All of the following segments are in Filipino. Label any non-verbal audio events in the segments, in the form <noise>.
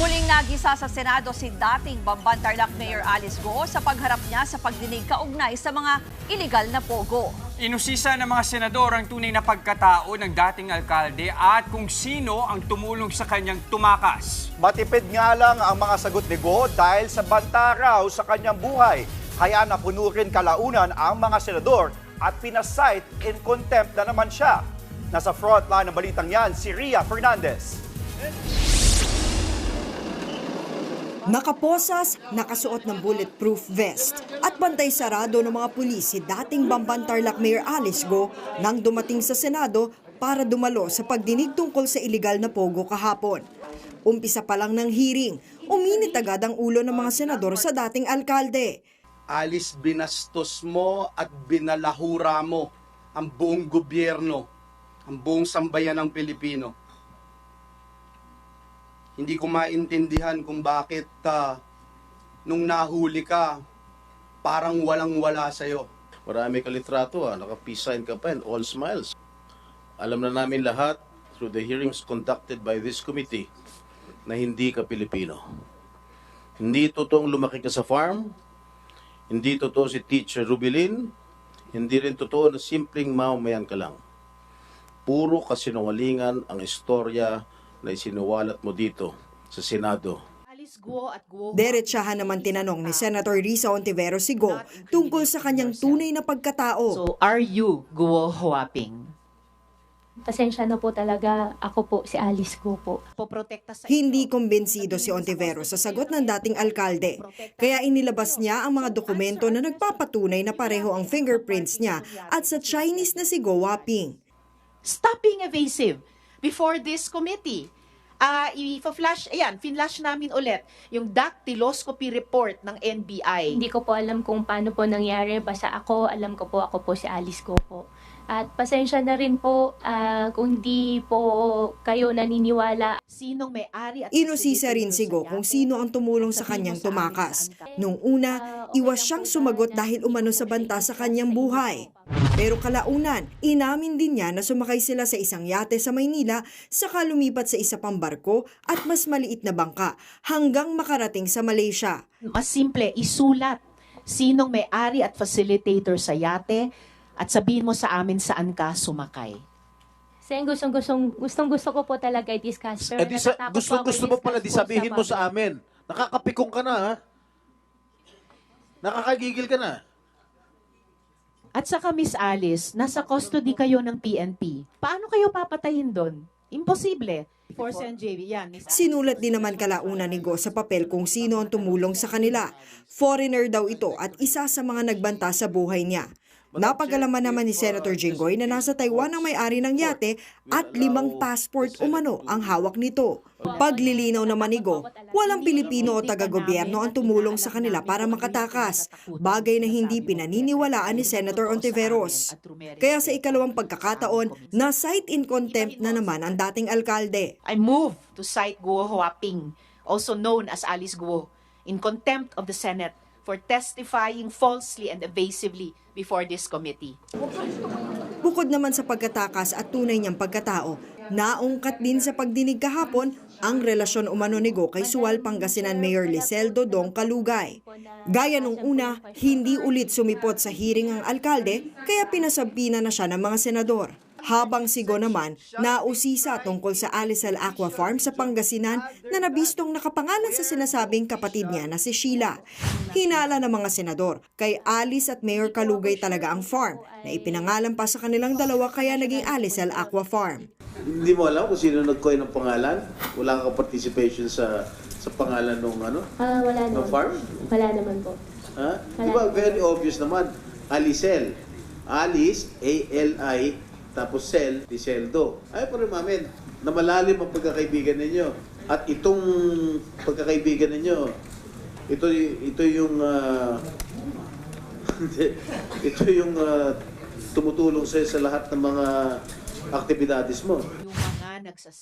Muling nagisa sa Senado si dating Bamban Tarlac Mayor Alice Go sa pagharap niya sa pagdinig kaugnay sa mga iligal na pogo. Inusisa ng mga senador ang tunay na pagkatao ng dating alkalde at kung sino ang tumulong sa kanyang tumakas. Matipid nga lang ang mga sagot ni Go dahil sa banta raw sa kanyang buhay. Kaya napuno rin kalaunan ang mga senador at pinasight in contempt na naman siya. Nasa frontline ng balitang yan, si Ria Fernandez. Nakaposas, nakasuot ng bulletproof vest at bantay sarado ng mga pulis si dating Bamban Tarlac Mayor Alice Go nang dumating sa Senado para dumalo sa pagdinig tungkol sa iligal na pogo kahapon. Umpisa pa lang ng hearing, uminit agad ang ulo ng mga senador sa dating alkalde. Alis binastos mo at binalahura mo ang buong gobyerno, ang buong sambayan ng Pilipino. Hindi ko maintindihan kung bakit ah, nung nahuli ka, parang walang-wala sa'yo. Marami ka litrato ha, naka-peace sign ka pa and all smiles. Alam na namin lahat through the hearings conducted by this committee na hindi ka Pilipino. Hindi totoong lumaki ka sa farm, hindi totoo si Teacher Rubilin, hindi rin totoo na simpleng mamamayan ka lang. Puro kasinungalingan ang istorya na isinuwalat mo dito sa Senado. Alice Guo at Guo Derechahan naman tinanong ni Senator Risa Ontiveros si Go tungkol sa kanyang tunay na pagkatao. So, are you Guo Huaping? Pasensya na po talaga. Ako po, si Alice ko po. Hindi kumbinsido si Ontiveros sa sagot ng dating alkalde. Kaya inilabas niya ang mga dokumento na nagpapatunay na pareho ang fingerprints niya at sa Chinese na si Go Waping. Stop being evasive before this committee. Ah, i-flash, ayan, finlash namin ulit yung dactyloscopy report ng NBI. Hindi ko po alam kung paano po nangyari. Basta ako, alam ko po, ako po si Alice ko po. At pasensya na rin po ah, kung hindi po kayo naniniwala. Sinong may-ari at Inusisa rin si Go kung sino ang tumulong sa kanyang tumakas. Nung una, iwas siyang sumagot dahil umano sa banta sa kanyang buhay. Pero kalaunan, inamin din niya na sumakay sila sa isang yate sa Maynila saka lumipat sa isa pang barko at mas maliit na bangka hanggang makarating sa Malaysia. Mas simple, isulat sinong may-ari at facilitator sa yate at sabihin mo sa amin saan ka sumakay. Kasi gustong, gustong, gustong gusto ko po talaga i-discuss. Pero Eh, di sa, natatakot gusto, po ako gusto mo pala, di po sabihin mo public. sa amin. Nakakapikong ka na, ha? Nakakagigil ka na. At saka Miss Alice, nasa custody kayo ng PNP. Paano kayo papatayin doon? Imposible. Force and JV, yan. Miss. Sinulat din naman kalaunan ni Go sa papel kung sino ang tumulong sa kanila. Foreigner daw ito at isa sa mga nagbanta sa buhay niya. Napagalaman naman ni Senator Jinggoy na nasa Taiwan ang may-ari ng yate at limang passport umano ang hawak nito. Paglilinaw naman ni Go, walang Pilipino o taga-gobyerno ang tumulong sa kanila para makatakas, bagay na hindi pinaniniwalaan ni Senator Ontiveros. Kaya sa ikalawang pagkakataon, na-cite in contempt na naman ang dating alkalde. I move to cite Guo Huaping, also known as Alice Guo, in contempt of the Senate for testifying falsely and evasively before this committee. Bukod naman sa pagkatakas at tunay niyang pagkatao, naungkat din sa pagdinig kahapon ang relasyon umano ni Go kay Sual Pangasinan Mayor Liseldo Dong Kalugay. Gaya nung una, hindi ulit sumipot sa hearing ang alkalde kaya pinasabpina na siya ng mga senador. Habang si Go naman, nausisa tungkol sa Alisal Aqua Farm sa Pangasinan na nabistong nakapangalan sa sinasabing kapatid niya na si Sheila. Hinala ng mga senador, kay Alice at Mayor Kalugay talaga ang farm na ipinangalan pa sa kanilang dalawa kaya naging Alisal Aqua Farm. Hindi mo alam kung sino nag-coin ng pangalan? Wala kang participation sa sa pangalan ng ano? Ah, wala Ng naman. farm? Wala naman po. Ha? Di ba very obvious naman? Alicel. Alice, A-L-I, tapos Cel, Liseldo. Ay, pero mamin, na malalim ang pagkakaibigan ninyo. At itong pagkakaibigan ninyo, ito ito yung ah, <laughs> ito yung ah, tumutulong sa sa lahat ng mga aktibidades mo.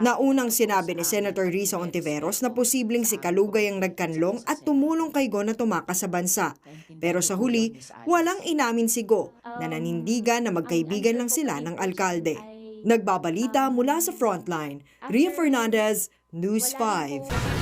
Naunang sinabi ni Senator Risa Ontiveros na posibleng si Kalugay ang nagkanlong at tumulong kay Go na tumakas sa bansa. Pero sa huli, walang inamin si Go na nanindigan na magkaibigan lang sila ng alkalde. Nagbabalita mula sa frontline, Ria Fernandez, News 5.